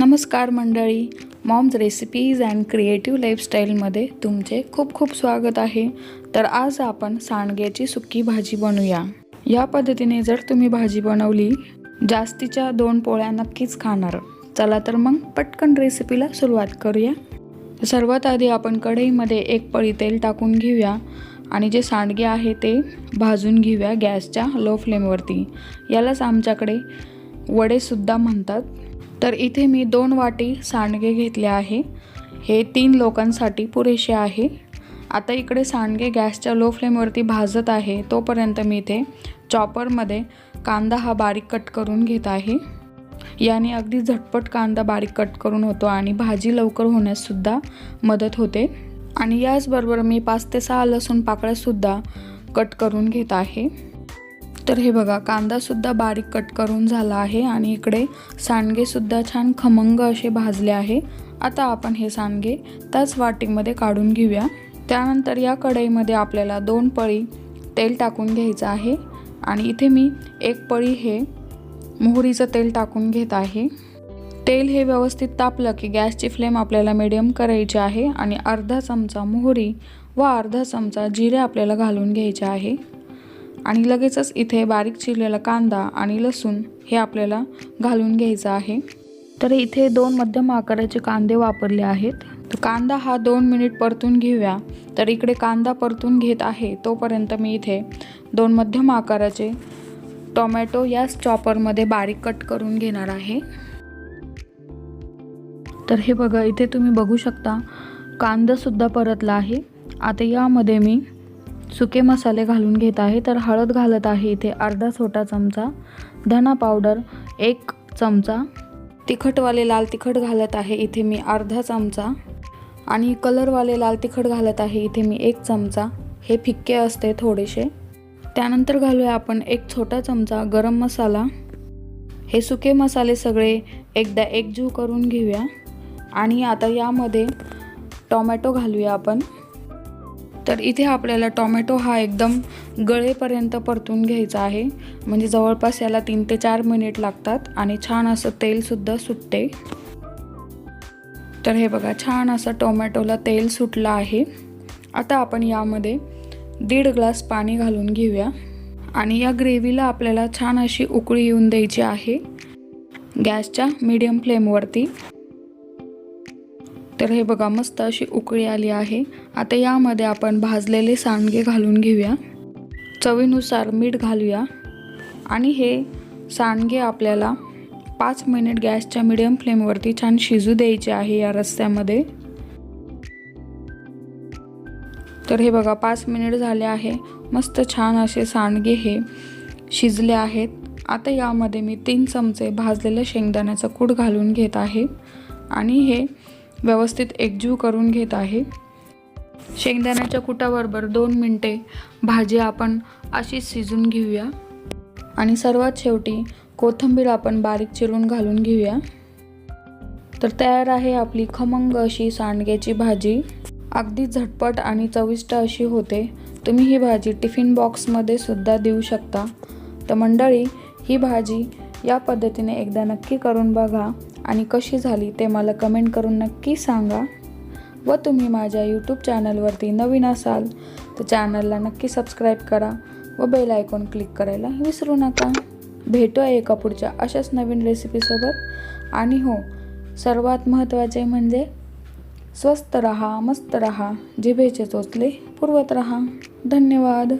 नमस्कार मंडळी. Moms recipes and creative लाईफस्टाईलमध्ये तुमचे खूप खूप स्वागत आहे. तर आज आपण सांडग्याची सुकी भाजी बनवूया. या पद्धतीने जर तुम्ही भाजी बनवली जास्तीच्या दोन पोळ्या नक्कीच खाणार. चला तर मग पटकन रेसिपीला सुरुवात करूया. सर्वात आधी आपण कढईमध्ये एक पळी तेल टाकून घेऊया आणि जे सांडगे आहे ते भाजून घेऊया गॅसच्या लो फ्लेमवरती यालाच आमच्याकडे वडेसुद्धा म्हणतात. तर इथे मी दोन वाटी सांडगे घेतले आहे. हे तीन लोकांसाठी पुरेसे आहे. आता इकडे सांडगे गॅसच्या लो फ्लेमवरती भाजत आहे. तोपर्यंत मी इथे चॉपरमध्ये कांदा हा बारीक कट करून घेत आहे. याने अगदी झटपट कांदा बारीक कट करून होतो आणि भाजी लवकर होण्याससुद्धा मदत होते. आणि याचबरोबर मी पाच ते सहा लसूण पाकळ्यासुद्धा कट करून घेत आहे. तर हे बघा कांदासुद्धा बारीक कट करून झाला आहे आणि इकडे सांडगेसुद्धा छान खमंग असे भाजले आहे. आता आपण हे सांडगे त्याच वाटीमध्ये काढून घेऊया. त्यानंतर या कढईमध्ये आपल्याला दोन पळी तेल टाकून घ्यायचं आहे आणि इथे मी एक पळी हे मोहरीचं तेल टाकून घेत आहे. तेल हे व्यवस्थित तापलं की गॅसची फ्लेम आपल्याला मिडियम करायची आहे आणि अर्धा चमचा मोहरी व अर्धा चमचा जिरे आपल्याला घालून घ्यायचे आहे. आणि लगेचच इथे बारीक चिरलेला कांदा आणि लसूण हे आपल्याला घालून घ्यायचं आहे. तर इथे दोन मध्यम आकाराचे कांदे वापरले आहेत. तर कांदा हा दोन मिनिट परतून घेऊया. तर इकडे कांदा परतून घेत आहे तोपर्यंत मी इथे दोन मध्यम आकाराचे टोमॅटो याच चॉपरमध्ये बारीक कट करून घेणार आहे. तर हे बघा इथे तुम्ही बघू शकता कांदासुद्धा परतला आहे. आता यामध्ये मी सुके मसाले घालून घेत आहे. तर हळद घालत आहे इथे अर्धा छोटा चमचा. धना पावडर एक चमचा. तिखटवाले लाल तिखट घालत आहे इथे मी अर्धा चमचा. आणि कलरवाले लाल तिखट घालत आहे इथे मी एक चमचा. हे फिक्के असते थोडेसे. त्यानंतर घालूया आपण एक छोटा चमचा गरम मसाला. हे सुके मसाले सगळे एकदा एकजीव करून घेऊया. आणि आता यामध्ये टॉमॅटो घालूया आपण. तर इथे आपल्याला टॉमॅटो हा एकदम गळेपर्यंत परतून घ्यायचा आहे. म्हणजे जवळपास याला तीन ते चार मिनिट लागतात आणि छान असं तेलसुद्धा सुटते. तर हे बघा छान असं टोमॅटोला तेल सुटलं आहे. आता आपण यामध्ये दीड ग्लास पाणी घालून घेऊया. आणि या ग्रेव्हीला आपल्याला छान अशी उकळी येऊन द्यायची आहे. गॅसच्या मीडियम फ्लेमवरती. तर हे बघा मस्त अशी उकळी आली आहे. आता यामध्ये आपण भाजलेले सांडगे घालून घेऊया. चवीनुसार मीठ घालूया. आणि हे सांडगे आपल्याला पाच मिनिट गॅसच्या मिडियम फ्लेमवरती छान शिजू द्यायचे आहे या रस्त्यामध्ये. तर हे बघा पाच मिनिट झाले आहे. मस्त छान असे सांडगे हे शिजले आहेत. आता यामध्ये मी तीन चमचे भाजलेलं शेंगदाण्याचं कूट घालून घेत आहे. आणि हे व्यवस्थित एकजीव करून घेत आहे. शेंगदाण्याच्या कुटाबरोबर दोन मिनटे भाजी आपण अशीच शिजून घेऊया. आणि सर्वात शेवटी कोथिंबीर आपण बारीक चिरून घालून घेऊया. तर तयार आहे आपली खमंग अशी सांडग्याची भाजी. अगदी झटपट आणि चविष्ट अशी होते. तुम्ही ही भाजी टिफिन बॉक्समध्ये सुद्धा देऊ शकता. तर मंडळी ही भाजी या पद्धतीने एकदा नक्की करून बघा. आणि कशी झाली ते मला कमेंट करून नक्की सांगा. व तुम्ही माझ्या यूट्यूब चॅनलवरती नवीन असाल तर चॅनलला नक्की सबस्क्राईब करा व बेल आयकॉन क्लिक करायला विसरू नका. भेटूया एका पुढच्या अशाच नवीन रेसिपीसोबत आणि हो सर्वात महत्त्वाचे म्हणजे स्वस्त रहा मस्त रहा जिभेचे चोचले पुरवत रहा. धन्यवाद.